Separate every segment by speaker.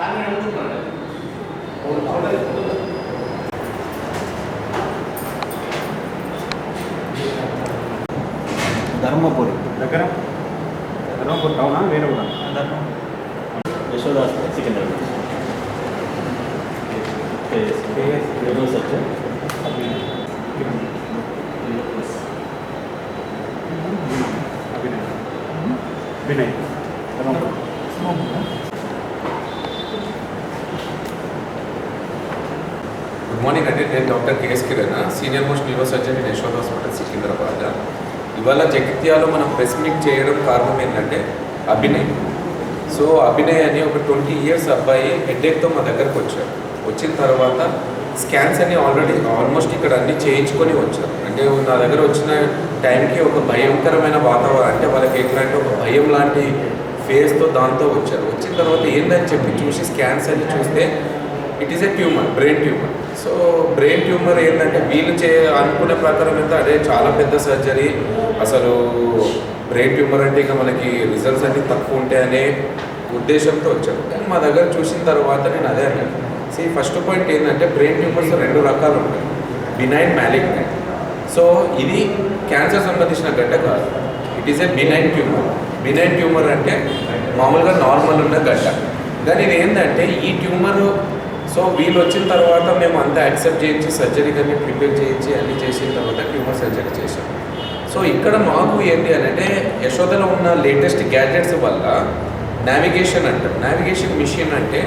Speaker 1: தண்ணி எடுத்துக்கிறாங்க ஒரு தொடர் தர்மபுரி
Speaker 2: దగ్గర ధర్మపూర్ టౌనా వేరే కూడా
Speaker 3: ధర్మం యశోదాస్ సికింద్రాబాద్ యూనివర్స్ వచ్చే
Speaker 2: అభినయ్ అభినయ్ ధర్మపూర్
Speaker 4: గుడ్ మార్నింగ్ అండి నేను doctor KS Kiran senior most neuro surgeon in Yashoda hospital Secunderabad ఇవాళ జగిత్యాలో మనం ప్రెస్ మీట్ చేయడం కారణం ఏంటంటే అభినయ్. సో అభినయ్ అని ఒక ట్వంటీ ఇయర్స్ అబ్బాయి హెడ్ఏక్తో మా దగ్గరకు వచ్చారు వచ్చిన తర్వాత స్కాన్స్ అన్ని ఆల్రెడీ ఆల్మోస్ట్ ఇక్కడ అన్ని చేయించుకొని వచ్చారు. అంటే నా దగ్గర వచ్చిన టైంకి ఒక భయంకరమైన వాతావరణం అంటే వాళ్ళకి ఎట్లాంటి ఒక భయం లాంటి ఫేస్తో దాంతో వచ్చారు. వచ్చిన తర్వాత ఏందని చెప్పి చూసి స్కాన్స్ అన్ని చూస్తే it is a tumour brain tumour so brain tumour ఏంటంటే వీళ్ళు చే అనుకునే ప్రకారం అయితే అదే చాలా పెద్ద సర్జరీ అసలు బ్రెయిన్ ట్యూమర్ అంటే ఇక మనకి రిజల్ట్స్ అన్నీ తక్కువ ఉంటాయనే ఉద్దేశంతో వచ్చాను. కానీ మా దగ్గర చూసిన తర్వాత నేను అదే అన్నాను. సీ ఫస్ట్ పాయింట్ ఏంటంటే బ్రెయిన్ ట్యూమర్స్ రెండు రకాలు ఉంటాయి. బినైన్ మ్యాలిగ్నెంట్ సో ఇది క్యాన్సర్ సంబంధించిన గడ్డ కాదు. It is a benign tumour benign tumour అంటే మామూలుగా నార్మల్ ఉన్న గడ్డ. కానీ ఇది ఏంటంటే ఈ ట్యూమర్ సో వీళ్ళు వచ్చిన తర్వాత మేము అంతా యాక్సెప్ట్ చేయించి సర్జరీ కానీ ప్రిపేర్ చేయించి అన్ని చేసిన తర్వాత ట్యూమర్ సర్జరీ చేసాం సో ఇక్కడ మాకు ఏంటి అని అంటే యశోదలో ఉన్న లేటెస్ట్ గ్యాడ్జెట్స్ వల్ల నావిగేషన్ అంటారు నావిగేషన్ మిషన్ అంటే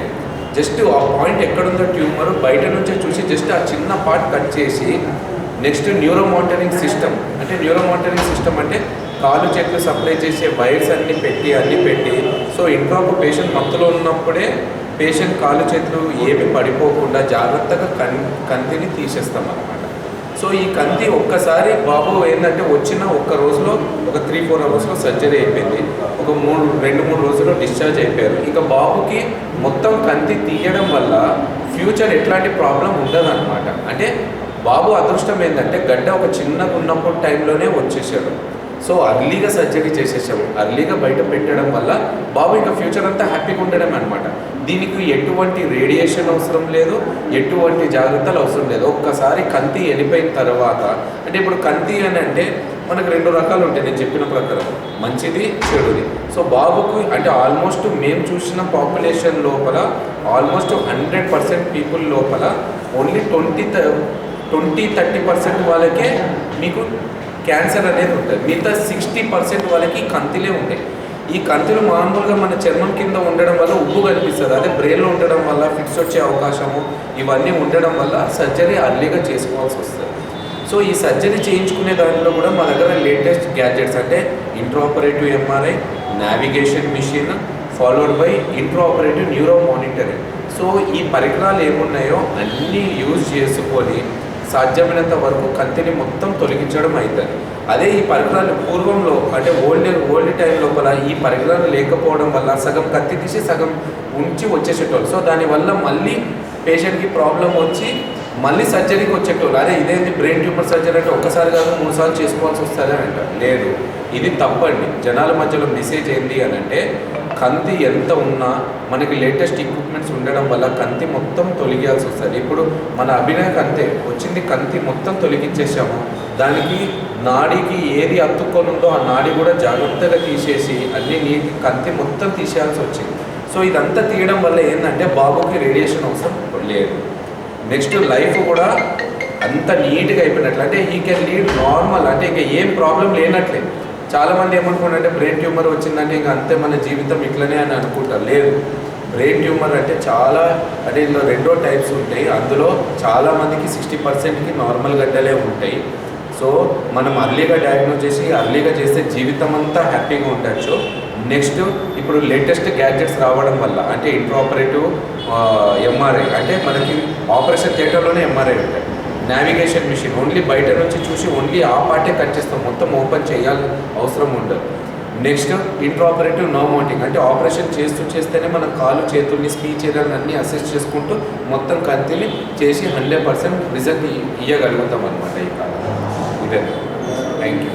Speaker 4: జస్ట్ ఆ పాయింట్ ఎక్కడుందో ట్యూమర్ బయట నుంచే చూసి జస్ట్ ఆ చిన్న పార్ట్ కట్ చేసి నెక్స్ట్ న్యూరో మానిటరింగ్ సిస్టమ్ అంటే న్యూరో మానిటరింగ్ సిస్టమ్ అంటే కాలు చెట్లు సప్లై చేసే వైర్స్ అన్నీ పెట్టి అన్నీ పెట్టి సో ఇంట్లో ఒక పేషెంట్ మత్తులో ఉన్నప్పుడే పేషెంట్ కాలు చేతులు ఏమి పడిపోకుండా జాగ్రత్తగా కన్ కంతిని తీసేస్తాం అనమాట సో ఈ కంతి ఒక్కసారి బాబు ఏంటంటే వచ్చిన ఒక్క రోజులో ఒక త్రీ ఫోర్ అవర్స్లో సర్జరీ అయిపోయింది. ఒక మూడు రెండు మూడు రోజుల్లో డిశ్చార్జ్ అయిపోయారు. ఇక బాబుకి మొత్తం కంతి తీయడం వల్ల ఫ్యూచర్ ఎట్లాంటి ప్రాబ్లం ఉండదన్నమాట. అంటే బాబు అదృష్టం ఏంటంటే గడ్డ ఒక చిన్నగా ఉన్నప్పుడు టైంలోనే వచ్చేసాడు. సో అర్లీగా సర్జరీ చేసేసాము. అర్లీగా బయట పెట్టడం వల్ల బాబు ఇంకా ఫ్యూచర్ అంతా హ్యాపీగా ఉండడం అనమాట దీనికి ఎటువంటి రేడియేషన్ అవసరం లేదు ఎటువంటి జాగ్రత్తలు అవసరం లేదు. ఒక్కసారి కంతి వెళ్ళిపోయిన తర్వాత అంటే ఇప్పుడు కంతి అని అంటే మనకు రెండు రకాలు ఉంటాయి నేను చెప్పిన ప్రకారం. మంచిది చెడుది. సో బాబుకు అంటే ఆల్మోస్ట్ మేము చూసిన పాపులేషన్ లోపల ఆల్మోస్ట్ హండ్రెడ్ పర్సెంట్ పీపుల్ లోపల only twenty twenty thirty percent వాళ్ళకే మీకు క్యాన్సర్ అనేది ఉంటుంది. మిగతా సిక్స్టీ పర్సెంట్ వాళ్ళకి కంతిలే ఉంటాయి. ఈ కంతులు మామూలుగా మన చర్మం కింద ఉండడం వల్ల ఉబ్బు కనిపిస్తుంది. అదే బ్రెయిన్లో ఉండడం వల్ల ఫిట్స్ వచ్చే అవకాశము ఇవన్నీ ఉండడం వల్ల సర్జరీ అర్లీగా చేసుకోవాల్సి వస్తుంది. సో ఈ సర్జరీ చేయించుకునే దాంట్లో కూడా మా దగ్గర లేటెస్ట్ గ్యాడ్జెట్స్ అంటే intraoperative MRI navigation machine followed by intraoperative neuro monitoring. So ఈ పరికరాలు ఏమున్నాయో అన్నీ యూజ్ చేసుకొని సాధ్యమైనంత వరకు కత్తిని మొత్తం తొలగించడం అవుతుంది అదే ఈ పరికరాలు పూర్వంలో అంటే ఓల్డ్ ఓల్డ్ టైం లోపల ఈ పరికరాలు లేకపోవడం వల్ల సగం కత్తి తీసి సగం ఉంచి వచ్చేసేటోళ్ళు. సో దానివల్ల మళ్ళీ పేషెంట్కి ప్రాబ్లం వచ్చి మళ్ళీ సర్జరీకి వచ్చేటోళ్ళు. అదే ఇదేంటి బ్రెయిన్ ట్యూమర్ సర్జరీ అంటే ఒక్కసారి కాదు మూడు సార్లు చేసుకోవాల్సి వస్తుంది అని అంట లేదు. ఇది తప్పండి. జనాల మధ్యలో మెసేజ్ ఏంటి అని అంటే కంది ఎంత ఉన్నా మనకి లేటెస్ట్ ఎక్విప్మెంట్స్ ఉండడం వల్ల కంతి మొత్తం తొలగాల్సి వస్తుంది. ఇప్పుడు మన అభినయ కంతే వచ్చింది కంతి మొత్తం తొలగించేసాము దానికి నాడికి ఏది అత్తుకొని ఉందో ఆ నాడి కూడా జాగ్రత్తగా తీసేసి అన్ని నీటి కంతి మొత్తం తీసేయాల్సి వచ్చింది. సో ఇదంతా తీయడం వల్ల ఏంటంటే బాబుకి రేడియేషన్ అవసరం లేదు. నెక్స్ట్ లైఫ్ కూడా అంత నీట్గా అయిపోయినట్లు. అంటే ఈ కెన్ లీడ్ నార్మల్ అంటే ఇంకా ఏం ప్రాబ్లం లేనట్లే. చాలామంది ఏమనుకుంటారంటే బ్రెయిన్ ట్యూమర్ వచ్చిందంటే ఇంకా అంతే మన జీవితం ఇట్లనే అని అనుకుంటారు. లేదు. బ్రెయిన్ ట్యూమర్ అంటే చాలా అంటే ఇందులో రెండో టైప్స్ ఉంటాయి. అందులో చాలా మందికి సిక్స్టీ పర్సెంట్కి నార్మల్ గడ్డలే ఉంటాయి. సో మనం అర్లీగా డయాగ్నోస్ చేసి అర్లీగా చేస్తే జీవితం అంతా హ్యాపీగా ఉండొచ్చు. నెక్స్ట్ ఇప్పుడు లేటెస్ట్ గ్యాడ్జెట్స్ రావడం వల్ల అంటే ఇంట్రాపరేటివ్ ఎంఆర్ఐ అంటే మనకి ఆపరేషన్ థియేటర్లోనే ఎంఆర్ఐ ఉంటాయి. నావిగేషన్ మిషన్ ఓన్లీ బయట నుంచి చూసి ఓన్లీ ఆ పార్టే కట్ చేస్తాం. మొత్తం ఓపెన్ చేయాలి అవసరం ఉండదు. నెక్స్ట్ ఇంట్రాపరేటివ్ నో మౌంటింగ్ అంటే ఆపరేషన్ చేస్తూ చేస్తేనే మన కాలు చేతుల్ని స్పీచ్ ఏరియాని అన్నీ అసెస్ చేసుకుంటూ మొత్తం కత్తిని చేసి హండ్రెడ్ పర్సెంట్ రిజల్ట్ ఇవ్వగలుగుతాం అనమాట ఈ కాలం ఇదే. Thank you